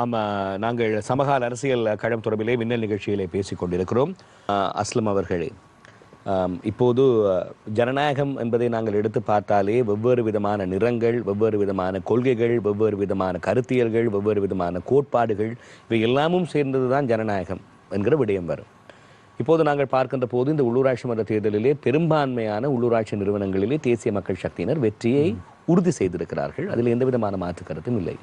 ஆமாம் நாங்கள் சமகால அரசியல் கழகம் தொடர்பிலே மின்னல் நிகழ்ச்சியிலே பேசிக் கொண்டிருக்கிறோம். அஸ்லம் அவர்களே இப்போது ஜனநாயகம் என்பதை நாங்கள் எடுத்து பார்த்தாலே வெவ்வேறு விதமான நிறங்கள் வெவ்வேறு விதமான கொள்கைகள் வெவ்வேறு விதமான கருத்தியல்கள் வெவ்வேறு விதமான கோட்பாடுகள் இவை எல்லாமும் சேர்ந்தது தான் ஜனநாயகம் என்கிற விடயம் வரும். இப்போது நாங்கள் பார்க்கின்ற போது இந்த உள்ளூராட்சி மன்ற தேர்தலிலே பெரும்பான்மையான உள்ளூராட்சி நிறுவனங்களிலே தேசிய மக்கள் சக்தியினர் வெற்றியை உறுதி செய்திருக்கிறார்கள். அதில் எந்த விதமான மாற்று கருத்தும் இல்லை.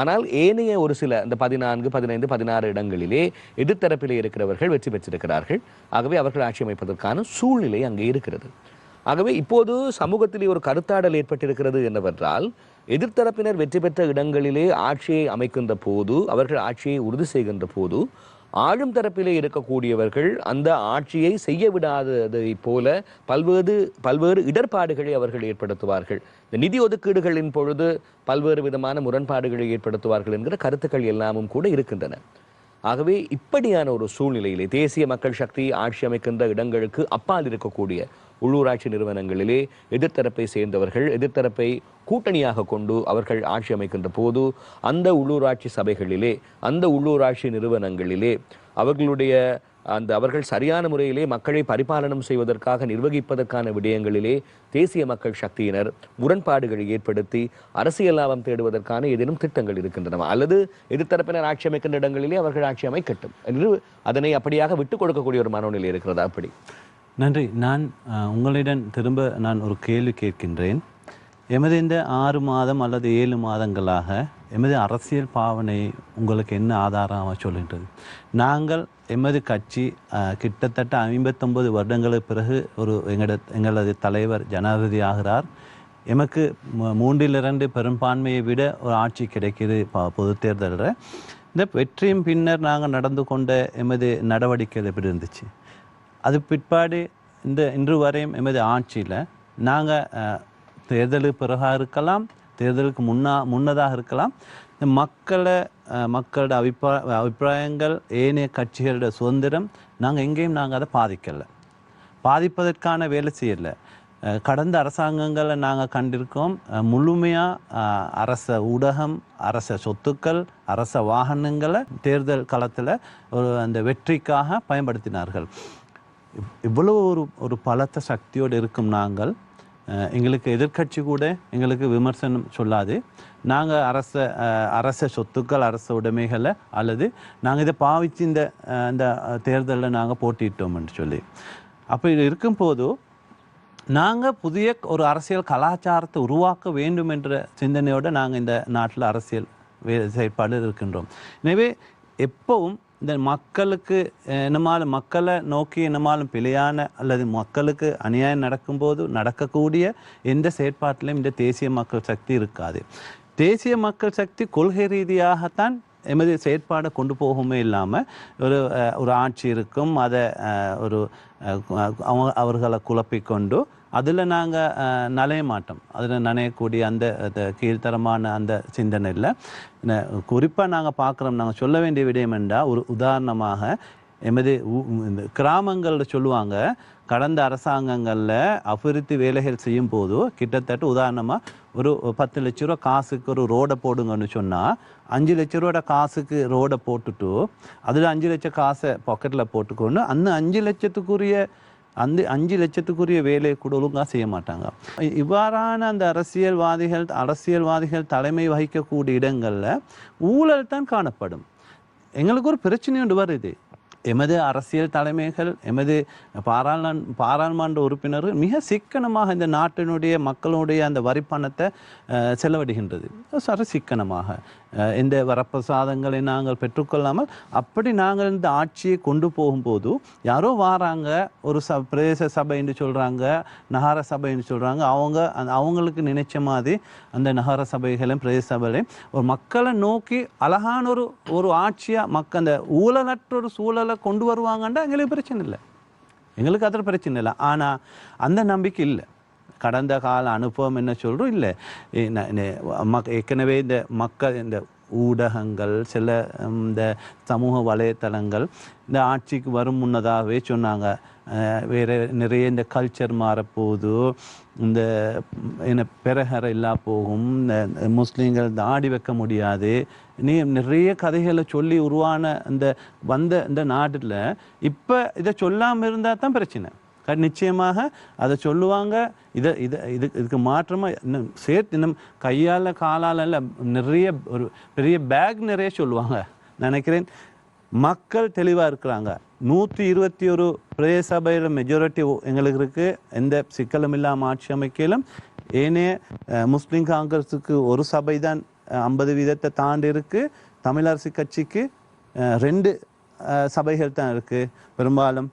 ஆனால் ஏனைய ஒரு சில இந்த பதினான்கு பதினைந்து பதினாறு இடங்களிலே எதிர்த்தரப்பிலே இருக்கிறவர்கள் வெற்றி பெற்றிருக்கிறார்கள். ஆகவே அவர்கள் ஆட்சி அமைப்பதற்கான சூழ்நிலை அங்கே இருக்கிறது. ஆகவே இப்போது சமூகத்திலே ஒரு கருத்தாடல் ஏற்பட்டிருக்கிறது என்னவென்றால் எதிர்த்தரப்பினர் வெற்றி பெற்ற இடங்களிலே ஆட்சியை அமைக்கின்ற போது அவர்கள் ஆட்சியை உறுதி செய்கின்ற போது ஆளும் தரப்பிலே இருக்கக்கூடியவர்கள் அந்த ஆட்சியை செய்ய விடாததை போல பல்வேறு பல்வேறு இடர்பாடுகளை அவர்கள் ஏற்படுத்துவார்கள். இந்த நிதி ஒதுக்கீடுகளின் பொழுது பல்வேறு விதமான முரண்பாடுகளை ஏற்படுத்துவார்கள் என்கிற கருத்துக்கள் எல்லாமும் கூட இருக்கின்றன. ஆகவே இப்படியான ஒரு சூழ்நிலையிலே தேசிய மக்கள் சக்தி ஆட்சி அமைக்கின்ற இடங்களுக்கு அப்பால் இருக்கக்கூடிய உள்ளூராட்சி நிறுவனங்களிலே எதிர்த்தரப்பை சேர்ந்தவர்கள் எதிர்த்தரப்பை கூட்டணியாக கொண்டு அவர்கள் ஆட்சி அமைக்கின்ற போது அந்த உள்ளூராட்சி சபைகளிலே அந்த உள்ளூராட்சி நிறுவனங்களிலே அவர்களுடைய அந்த அவர்கள் சரியான முறையிலே மக்களை பரிபாலனம் செய்வதற்காக நிர்வகிப்பதற்கான விடயங்களிலே தேசிய மக்கள் சக்தியினர் முரண்பாடுகளை ஏற்படுத்தி அரசியல் லாபம் தேடுவதற்கான ஏதேனும் திட்டங்கள் இருக்கின்றன அல்லது எதிர்த்தரப்பினர் ஆட்சி அமைக்கின்ற இடங்களிலே அவர்கள் ஆட்சி அமைக்கட்டும் என்று அதனை அப்படியாக விட்டுக் கொடுக்கக்கூடிய ஒரு மனோநிலை இருக்கிறதா அப்படி? நன்றி. நான் உங்களிடம் திரும்ப நான் ஒரு கேள்வி கேட்கின்றேன். எமது இந்த ஆறு மாதம் அல்லது ஏழு மாதங்களாக எமது அரசியல் பாவனை உங்களுக்கு என்ன ஆதாரமாக சொல்கின்றது? நாங்கள் எமது கட்சி கிட்டத்தட்ட ஐம்பத்தொம்பது வருடங்களுக்கு பிறகு ஒரு எங்களது எங்களது தலைவர் ஜனாதிபதி ஆகிறார். எமக்கு மூன்றில் இரண்டு பெரும்பான்மையை விட ஒரு ஆட்சி கிடைக்கிது பொது தேர்தலில். இந்த வெற்றியின் பின்னர் நாங்கள் நடந்து கொண்ட எமது நடவடிக்கைகள் எப்படி இருந்துச்சு? அது பிற்பாடு இந்த இன்று வரையும் எமது ஆட்சியில் நாங்கள் தேர்தலுக்கு பிறகாக இருக்கலாம் தேர்தலுக்கு முன்னா முன்னதாக இருக்கலாம். இந்த மக்களை மக்களோட அபிப்பிராய அபிப்பிராயங்கள் ஏனைய கட்சிகளோட சுதந்திரம் நாங்கள் எங்கேயும் நாங்கள் அதை பாதிக்கலை. பாதிப்பதற்கான வேலை செய்யலை. கடந்த அரசாங்கங்களை நாங்கள் கண்டிருக்கோம். முழுமையாக அரச ஊடகம் அரச சொத்துக்கள் அரச வாகனங்களை தேர்தல் களத்தில் ஒரு அந்த வெற்றிக்காக பயன்படுத்தினார்கள். இவ்வளோ இவ்வளவு ஒரு ஒரு பலத்த சக்தியோடு இருக்கும் நாங்கள் எங்களுக்கு எதிர்க்கட்சி கூட எங்களுக்கு விமர்சனம் சொல்லாது. நாங்கள் அரச அரச சொத்துக்கள் அரச உடைமைகளை அல்லது நாங்கள் இதை பாவித்து இந்த இந்த தேர்தலில் நாங்கள் போட்டிட்டோம்னு சொல்லி. அப்போ இது இருக்கும்போது நாங்கள் புதிய ஒரு அரசியல் கலாச்சாரத்தை உருவாக்க வேண்டும் என்ற சிந்தனையோடு நாங்கள் இந்த நாட்டில் அரசியல் வே செயற்பாடு இருக்கின்றோம். எனவே எப்பவும் இந்த மக்களுக்கு eh, என்னமாலும் மக்களை நோக்கி என்னமாலும் பிழையான அல்லது மக்களுக்கு அநியாயம் நடக்கும்போது நடக்கக்கூடிய எந்த செயற்பாட்டிலும் இந்த தேசிய மக்கள் சக்தி இருக்காது. தேசிய மக்கள் சக்தி கொள்கை ரீதியாகத்தான் எமது செயற்பாடை கொண்டு போகவுமே இல்லாமல் ஒரு eh, ஒரு ஆட்சி இருக்கும். அதை eh, ஒரு அவங்க அவர்களை குழப்பிக்கொண்டு அதில் நாங்கள் நனைய மாட்டோம். அதில் நனையக்கூடிய அந்த கீழ்த்தரமான அந்த சிந்தனை இல்லை. குறிப்பாக நாங்கள் பார்க்குறோம் நாங்கள் சொல்ல வேண்டிய விடயம் என்றால் ஒரு உதாரணமாக எமது இந்த கிராமங்களில் சொல்லுவாங்க கடந்த அரசாங்கங்களில் அபிவிருத்தி வேலைகள் செய்யும் போது கிட்டத்தட்ட உதாரணமாக ஒரு பத்து லட்ச ரூபா காசுக்கு ஒரு ரோடை போடுங்கன்னு சொன்னால் அஞ்சு லட்ச ரூபாட காசுக்கு ரோடை போட்டுட்டு அதில் அஞ்சு லட்சம் காசை பாக்கெட்டில் போட்டுக்கொண்டு அந்த அஞ்சு லட்சத்துக்குரிய அந்த அஞ்சு லட்சத்துக்குரிய வேலையை கூட ஒழுங்காக செய்ய மாட்டாங்க. இவ்வாறான அந்த அரசியல்வாதிகள் அரசியல்வாதிகள் தலைமை வகிக்கக்கூடிய இடங்களில் ஊழல் தான் காணப்படும். எங்களுக்கு ஒரு பிரச்சனை ஒன்று வருது. எமது அரசியல் தலைமைகள் எமது பாராளுமன் பாராளுமன்ற உறுப்பினர்கள் மிக சிக்கனமாக இந்த நாட்டினுடைய மக்களுடைய அந்த வரி பணத்தை செலவிடுகின்றது. சரி சிக்கனமாக. இந்த வரப்பிரசாதங்களை நாங்கள் பெற்றுக்கொள்ளாமல் அப்படி நாங்கள் இந்த ஆட்சியை கொண்டு போகும்போது யாரோ வாராங்க ஒரு ச பிரதேச சபைன்னு சொல்கிறாங்க நகர சபைன்னு சொல்கிறாங்க அவங்க அந்த அவங்களுக்கு நினைச்ச மாதிரி அந்த நகர சபைகளையும் பிரதேச சபைகளையும் ஒரு மக்களை நோக்கி அழகான ஒரு ஒரு ஆட்சியாக மக்க அந்த ஊழலற்ற ஒரு சூழலை கொண்டு வருவாங்கன்றா எங்களுக்கு பிரச்சனை இல்லை. எங்களுக்கு அதில் பிரச்சனை இல்லை. ஆனால் அந்த நம்பிக்கை இல்லை. கடந்த கால அனுபவம் என்ன சொல்கிறோம் இல்லை. மக் ஏற்கனவே இந்த மக்கள் இந்த ஊடகங்கள் சில இந்த சமூக வலைத்தளங்கள் இந்த ஆட்சிக்கு வரும் முன்னதாகவே சொன்னாங்க. வேறு நிறைய இந்த கல்ச்சர் மாறப்போகுது. இந்த என்ன பெரகர இல்லா போகும். இந்த இந்த முஸ்லீம்கள் தாடி வைக்க முடியாது. நீ நிறைய கதைகளை சொல்லி உருவான அந்த வந்த இந்த நாட்டில் இப்போ இதை சொல்லாமல் இருந்தால் தான் பிரச்சனை. நிச்சயமாக அதை சொல்லுவாங்க இதை இதை இது இதுக்கு மாற்றமாக இன்னும் சேர்த்து இன்னும் கையால் காலால் நிறைய ஒரு பெரிய பேக் நிறைய சொல்லுவாங்க. நினைக்கிறேன். மக்கள் தெளிவாக இருக்கிறாங்க. நூற்றி இருபத்தி ஒரு பிரதேச சபையில் மெஜாரிட்டி எங்களுக்கு இருக்குது எந்த சிக்கலும் இல்லாமல் ஆட்சி அமைக்கலும் ஏனே முஸ்லீம் காங்கிரஸுக்கு ஒரு சபை தான் ஐம்பது வீதத்தை தாண்டி இருக்குது தமிழரசு கட்சிக்கு ரெண்டு சபைகள் தான் இருக்குது பெரும்பாலும்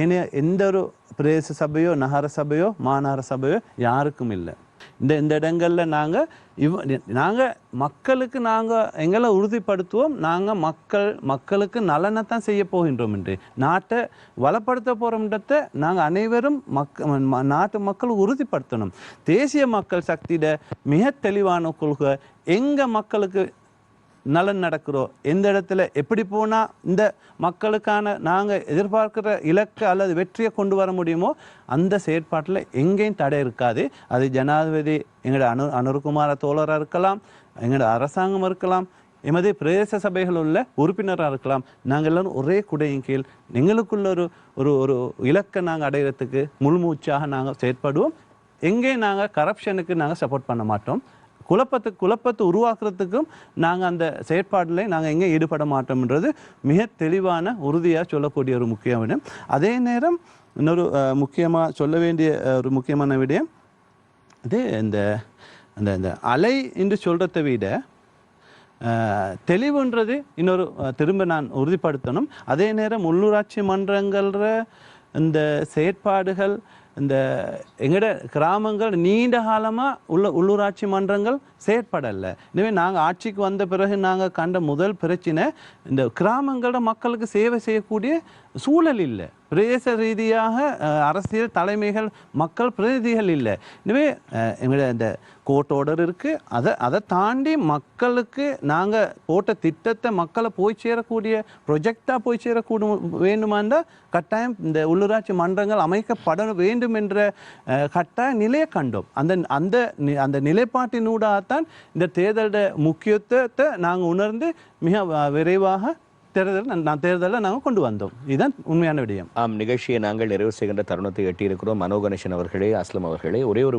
ஏனைய எந்த ஒரு பிரதேச சபையோ நகர சபையோ மாநகர சபையோ யாருக்கும் இல்லை. இந்த இந்த இடங்களில் நாங்கள் இவ நாங்கள் மக்களுக்கு நாங்கள் எங்களை உறுதிப்படுத்துவோம். நாங்கள் மக்கள் மக்களுக்கு நலனை தான் செய்ய போகின்றோம் என்று. நாட்டை வளப்படுத்த போகிறோம்ன்றத நாங்கள் அனைவரும் மக் நாட்டு மக்கள் உறுதிப்படுத்தணும். தேசிய மக்கள் சக்தியிட மிக தெளிவான கொள்கை எங்கள் மக்களுக்கு நலன் நடக்கிறோம் எந்த இடத்துல எப்படி போனால் இந்த மக்களுக்கான நாங்கள் எதிர்பார்க்கிற இலக்கு அல்லது வெற்றியை கொண்டு வர முடியுமோ அந்த செயற்பாட்டில் எங்கேயும் தடை இருக்காது. அது ஜனாதிபதி எங்களோட அனு அனுருகுமார தோழராக இருக்கலாம் எங்களோட அரசாங்கம் இருக்கலாம் எமது பிரதேச சபைகள் உள்ள உறுப்பினராக இருக்கலாம். நாங்கள் எல்லாரும் ஒரே குடையின் கீழ் எங்களுக்குள்ள ஒரு ஒரு ஒரு இலக்கை நாங்கள் அடையிறதுக்கு முழுமூச்சாக நாங்கள் செயற்படுவோம். எங்கேயும் நாங்கள் கரப்ஷனுக்கு நாங்கள் சப்போர்ட் பண்ண மாட்டோம். குழப்பத்தை குழப்பத்தை உருவாக்குறதுக்கும் நாங்கள் அந்த செயற்பாடில் நாங்கள் எங்கே ஈடுபட மாட்டோம்ன்றது மிக தெளிவான உறுதியாக சொல்லக்கூடிய ஒரு முக்கிய அதே நேரம் இன்னொரு முக்கியமாக சொல்ல வேண்டிய ஒரு முக்கியமான விடயம். இது இந்த அந்த இந்த அலை என்று சொல்கிறத விட தெளிவுன்றது இன்னொரு திரும்ப நான் உறுதிப்படுத்தணும். அதே நேரம் உள்ளூராட்சி மன்றங்கள இந்த செயற்பாடுகள் இந்த எங்கட கிராமங்கள் நீண்ட காலமாக உள்ள உள்ளூராட்சி மன்றங்கள் செயற்படலை. எனவே நாங்கள் ஆட்சிக்கு வந்த பிறகு நாங்கள் கண்ட முதல் பிரச்சனை இந்த கிராமங்களோட மக்களுக்கு சேவை செய்யக்கூடிய சூழல் இல்லை. பிரதேச ரீதியாக அரசியல் தலைமைகள் மக்கள் பிரதிநிதிகள் இல்லை. எனவே எங்களுடைய எங்களோட இந்த கோர்ட் ஆர்டர் இருக்குது அதை அதை தாண்டி மக்களுக்கு நாங்கள் போட்ட திட்டத்தை மக்களை போய் சேரக்கூடிய ப்ரொஜெக்டாக போய் சேரக்கூடும் வேண்டுமானால் கட்டாயம் இந்த உள்ளூராட்சி மன்றங்கள் அமைக்கப்பட வேண்டும் என்ற கட்டாய நிலையை கண்டோம். அந்த அந்த நி- அந்த நிலைப்பாட்டினூடாகத்தான் இந்த தேர்தலோட முக்கியத்துவத்தை நாங்கள் உணர்ந்து மிக விரைவாக தேர்தல் நான் தேர்தலில் நாங்கள் கொண்டு வந்தோம். இதுதான் உண்மையான விடயம். ஆம் நிகழ்ச்சியை நாங்கள் நிறைவு செய்கின்ற தருணத்தை எட்டியிருக்கிறோம். மனோ கணேசன் அவர்களே அஸ்லம் அவர்களே ஒரே ஒரு